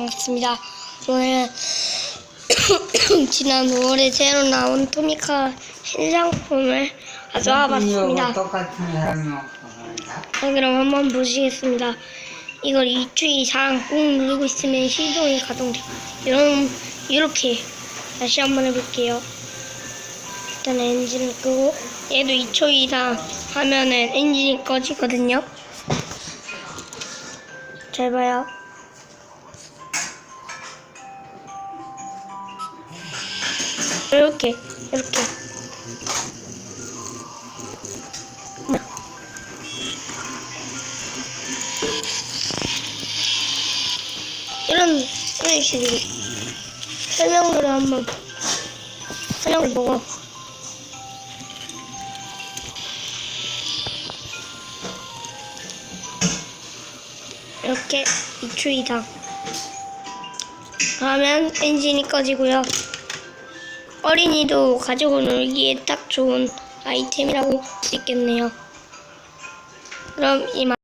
반갑습니다. 오늘 지난 5월에 새로 나온 토니카 신상품을 가져와 봤습니다. 똑같은 사람이 없어서 자, 그럼 한번 보시겠습니다. 이걸 2초 이상 꾹 누르고 있으면 시동이 가동돼요. 이런, 이렇게 다시 한번 해볼게요. 일단 엔진을 끄고 얘도 2초 이상 하면은 엔진이 꺼지거든요. 잘 봐요. 이렇게 이렇게. 이런 이런 식으로 설명을 한번 설명을 보고. 이렇게 2초 이상 그러면 엔진이 꺼지고요. 어린이도 가지고 놀기에 딱 좋은 아이템이라고 할 수 있겠네요. 그럼 이만.